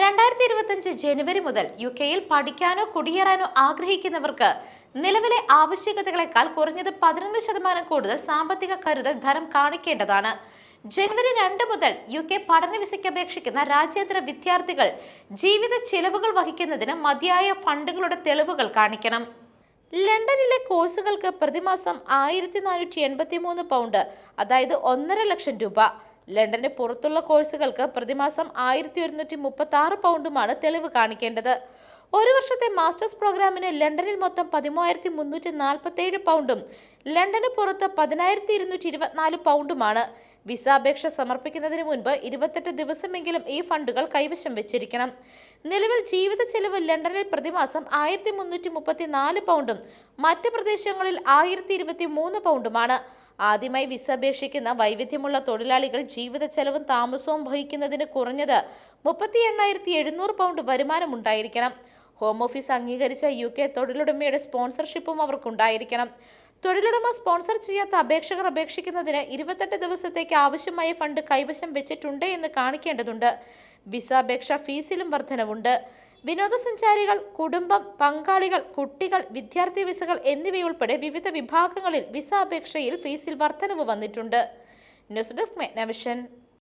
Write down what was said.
രണ്ടായിരത്തി ഇരുപത്തിയഞ്ച് ജനുവരി മുതൽ യു കെയിൽ പഠിക്കാനോ കുടിയേറാനോ ആഗ്രഹിക്കുന്നവർക്ക് നിലവിലെ ആവശ്യകതകളെക്കാൾ കുറഞ്ഞത് പതിനൊന്ന് ശതമാനം കൂടുതൽ സാമ്പത്തിക കരുതൽ ധനം കാണിക്കേണ്ടതാണ്. ജനുവരി രണ്ട് മുതൽ യു കെ പഠന വിസയ്ക്ക് അപേക്ഷിക്കുന്ന രാജ്യാന്തര വിദ്യാർത്ഥികൾ ജീവിത ചെലവുകൾ വഹിക്കുന്നതിന് മതിയായ ഫണ്ടുകളുടെ തെളിവുകൾ കാണിക്കണം. ലണ്ടനിലെ കോഴ്സുകൾക്ക് പ്രതിമാസം ആയിരത്തി നാനൂറ്റി എൺപത്തി മൂന്ന് പൗണ്ട് അതായത് ഒന്നര ലക്ഷം രൂപ. ലണ്ടന് പുറത്തുള്ള കോഴ്സുകൾക്ക് പ്രതിമാസം ആയിരത്തി ഒരുന്നൂറ്റി മുപ്പത്തി ആറ് പൗണ്ടുമാണ് തെളിവ് കാണിക്കേണ്ടത്. ഒരു വർഷത്തെ മാസ്റ്റേഴ്സ് പ്രോഗ്രാമിന് ലണ്ടനിൽ മൊത്തം പതിമൂവായിരത്തി മുന്നൂറ്റി നാൽപ്പത്തി ഏഴ് പൗണ്ടും ലണ്ടന് പുറത്ത് പതിനായിരത്തി ഇരുന്നൂറ്റി ഇരുപത്തിനാല് പൗണ്ടുമാണ്. വിസ അപേക്ഷ സമർപ്പിക്കുന്നതിന് മുൻപ് ഇരുപത്തെട്ട് ദിവസമെങ്കിലും ഈ ഫണ്ടുകൾ കൈവശം വെച്ചിരിക്കണം. നിലവിൽ ജീവിത ചെലവ് ലണ്ടനിൽ പ്രതിമാസം ആയിരത്തി മുന്നൂറ്റി മുപ്പത്തി നാല് പൗണ്ടും മറ്റ് പ്രദേശങ്ങളിൽ ആയിരത്തി ഇരുപത്തി മൂന്ന് പൗണ്ടുമാണ്. ആദ്യമായി വിസ അപേക്ഷിക്കുന്ന വൈവിധ്യമുള്ള തൊഴിലാളികൾ ജീവിത ചെലവും താമസവും വഹിക്കുന്നതിന് കുറഞ്ഞത് മുപ്പത്തി എണ്ണായിരത്തി എഴുന്നൂറ് പൗണ്ട് വരുമാനം ഉണ്ടായിരിക്കണം. ഹോം ഓഫീസ് അംഗീകരിച്ച യു കെ തൊഴിലുടമയുടെ സ്പോൺസർഷിപ്പും അവർക്കുണ്ടായിരിക്കണം. തൊഴിലുടമ സ്പോൺസർ ചെയ്യാത്ത അപേക്ഷകർ അപേക്ഷിക്കുന്നതിന് ഇരുപത്തെട്ട് ദിവസത്തേക്ക് ആവശ്യമായ ഫണ്ട് കൈവശം വെച്ചിട്ടുണ്ട് എന്ന് കാണിക്കേണ്ടതുണ്ട്. വിസ അപേക്ഷ ഫീസിലും വർധനവുണ്ട്. വിനോദസഞ്ചാരികൾ കുടുംബം പങ്കാളികൾ കുട്ടികൾ വിദ്യാർത്ഥി വിസകൾ എന്നിവയുൾപ്പെടെ വിവിധ വിഭാഗങ്ങളിൽ വിസ അപേക്ഷയിൽ ഫീസിൽ വർധനവ് വന്നിട്ടുണ്ട്. News desk മെഗ്നവിഷൻ